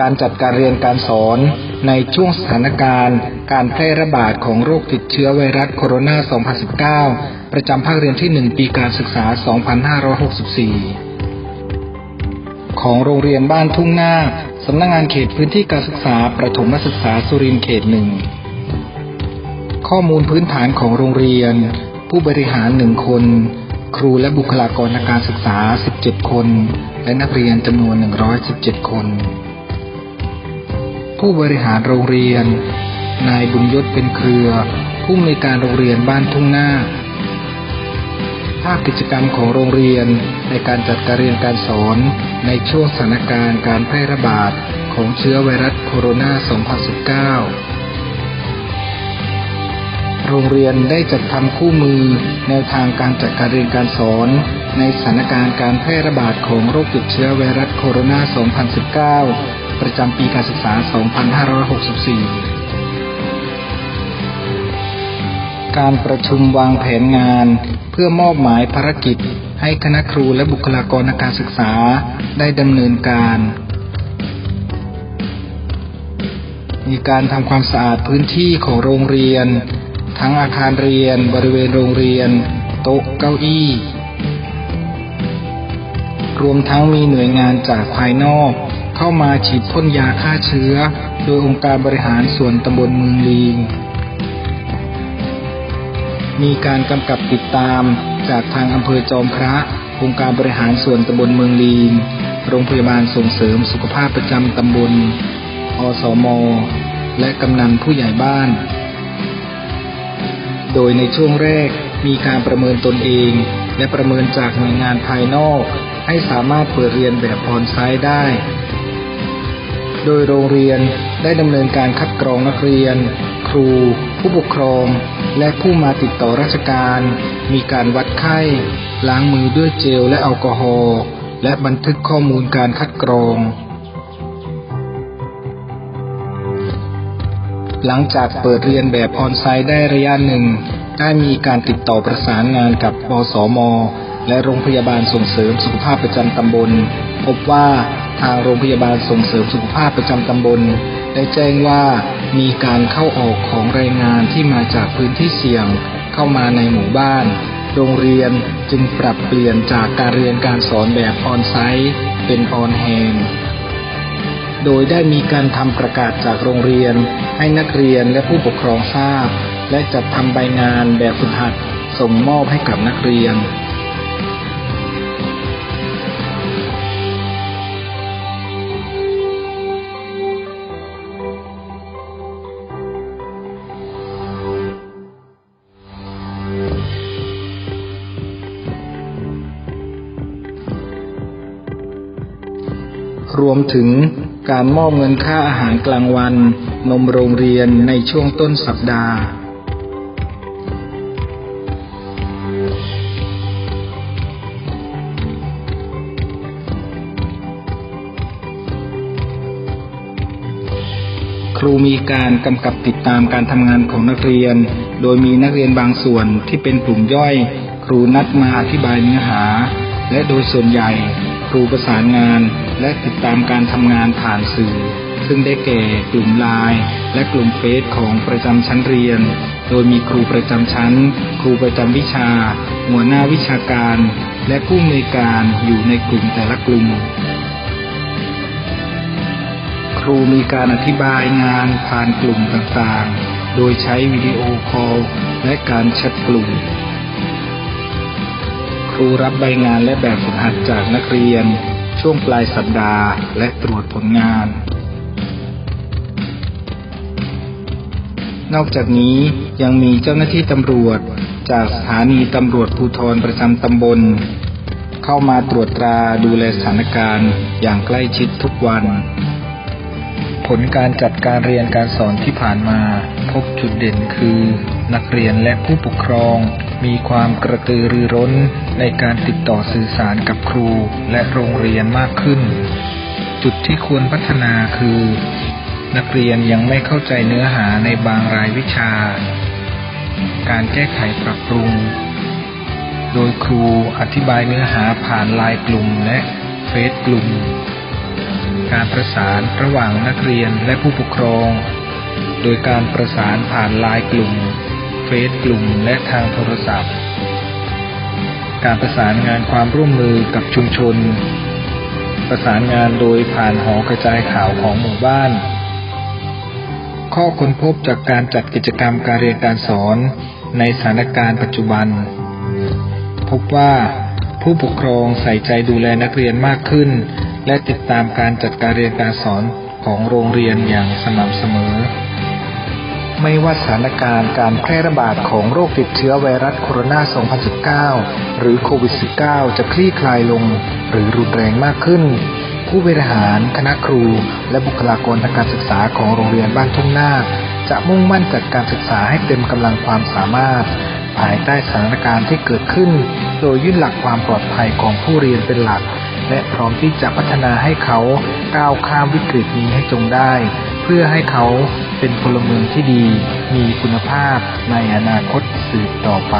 การจัดการเรียนการสอนในช่วงสถานการณ์ การแพร่ระบาดของโรคติดเชื้อไวรัสโคโรนา 2019 ประจำภาคเรียนที่ 1 ปีการศึกษา 2564 ของโรงเรียนบ้านทุ่งนาสำนักงงานเขตพื้นที่การศึกษา ประถมศึกษาสุรินทร์เขตหนึ่ง ข้อมูลพื้นฐานของโรงเรียน ผู้บริหารหนึ่งคน ครูและบุคลากรทางการศึกษา 17 คน และนักเรียนจำนวน 117 คน ผู้บริหารโรงเรียน นายบุญยศเป็นเครือ ผู้อำนวยการโรงเรียนบ้านทุ่งหน้า ภาคกิจกรรมของโรงเรียนในการจัดการเรียนการสอนในช่วงสถานการณ์การแพร่ระบาดของเชื้อไวรัสโคโรนา 2019 โรงเรียนได้จัดทำคู่มือแนวทางการจัดการเรียนการสอน ในสถานการณ์การแพร่ระบาดของโรคติดเชื้อไวรัสโคโรนา 2019 ประจำปีการศึกษา 2564 การประชุมวางแผนงาน เพื่อมอบหมายภารกิจ ให้คณะครูและบุคลากรการศึกษาได้ดำเนินการ มีการทำความสะอาดพื้นที่ของโรงเรียน ทั้งอาคารเรียน บริเวณโรงเรียน โต๊ะเก้าอี้ รวมทั้งมีหน่วยงานจากภายนอก เข้ามาฉีดพ่นยาฆ่าเชื้อ โดยองค์การบริหารส่วนตำบลเมืองลีง มีการกำกับติดตามจากทางอำเภอจอมพระ องค์การบริหารส่วนตำบลเมืองลีนโรงพยาบาลส่งเสริมสุขภาพประจำตำบล อสม และกำนันผู้ใหญ่บ้าน โดยในช่วงแรกมีการประเมินตนเอง และประเมินจากหน่วยงานภายนอกให้สามารถเปิดเรียนแบบออนไซต์ได้ โดยโรงเรียนได้ดำเนินการคัดกรองนักเรียน ครู ผู้ปกครอง และผู้มาติดต่อราชการ มีการวัดไข้ ล้างมือด้วยเจลและแอลกอฮอล์และบันทึกข้อมูลการคัดกรอง หลังจากเปิดเรียนแบบออนไซต์ได้ระยะหนึ่ง ได้มีการติดต่อประสานงานกับอสม และโรงพยาบาลส่งเสริมสุขภาพประจำตำบล พบว่า ทางโรงพยาบาลส่งเสริมสุขภาพประจำตำบล ได้แจ้งว่ามีการเข้าออกของแรงงานที่มาจากพื้นที่เสี่ยง เข้ามาในหมู่บ้าน โรงเรียนจึงปรับเปลี่ยนจากการเรียนการสอนแบบออนไซต์เป็นออนแฮนโดยได้มีการทำประกาศจากโรงเรียน ให้นักเรียนและผู้ปกครองทราบ และจัดทำใบงานแบบฝึกหัดส่งมอบให้กับนักเรียน รวมถึงการมอบเงินค่าอาหารกลางวัน นมโรงเรียนในช่วงต้นสัปดาห์ ครูมีการกำกับติดตามการทำงานของนักเรียน โดยมีนักเรียนบางส่วนที่เป็นกลุ่มย่อย ครูนัดมาอธิบายเนื้อหา และโดยส่วนใหญ่ ครูประสานงาน และติดตามการทำงานผ่านสื่อ ซึ่งได้แก่กลุ่มไลน์และกลุ่มเฟซของประจำชั้นเรียน โดยมีครูประจำชั้น ครูประจำวิชา หัวหน้าวิชาการ และผู้อำนวยการอยู่ในกลุ่มแต่ละกลุ่มครูมีการอธิบายงานผ่านกลุ่มต่างๆ โดยใช้วิดีโอคอลและการแชทกลุ่ม ครูรับใบงานและแบบฝึกหัดจากนักเรียน ช่วงปลายสัปดาห์ และตรวจผลงาน นอกจากนี้ยังมีเจ้าหน้าที่ตำรวจ จากสถานีตำรวจภูธรประจำตำบล เข้ามาตรวจตราดูแลสถานการณ์อย่างใกล้ชิดทุกวันผลการจัดการเรียนการสอนที่ผ่านมา พบจุดเด่นคือ นักเรียนและผู้ปกครอง มีความกระตือรือร้นในการติดต่อสื่อสารกับครูและโรงเรียนมากขึ้น จุดที่ควรพัฒนาคือ นักเรียนยังไม่เข้าใจเนื้อหาในบางรายวิชา การแก้ไขปรับปรุง โดยครูอธิบายเนื้อหาผ่านไลน์กลุ่มและเฟซกลุ่ม การประสานระหว่างนักเรียนและผู้ปกครองโดยการประสานผ่านไลน์กลุ่ม ซกลุ่มและทางโทรศัพท์ การประสานงานความร่วมมือกับชุมชน ประสานงานโดยผ่านหอกระจายข่าวของหมู่บ้าน ข้อค้นพบจากการจัดกิจกรรมการเรียนการสอนในสถานการณ์ปัจจุบัน พบว่าผู้ปกครองใส่ใจดูแลนักเรียนมากขึ้น และติดตามการจัดการเรียนการสอนของโรงเรียนอย่างสม่ำเสมอ ไม่ว่าสถานการณ์การแพร่ระบาดของโรคติดเชื้อไวรัสโคโรนา 2019 หรือโควิด -19 จะคลี่คลายลง หรือรุนแรงมากขึ้น ผู้บริหาร คณะครู และบุคลากรทางการศึกษาของโรงเรียนบ้านทุ่งนาจะมุ่งมั่นจัดการศึกษาให้เต็มกำลังความสามารถ ภายใต้สถานการณ์ที่เกิดขึ้น โดยยึดหลักความปลอดภัยของผู้เรียนเป็นหลัก และพร้อมที่จะพัฒนาให้เขาก้าวข้ามวิกฤตนี้ให้จงได้ เพื่อให้เขาเป็นพลเมืองที่ดีมีคุณภาพในอนาคตสืบต่อไป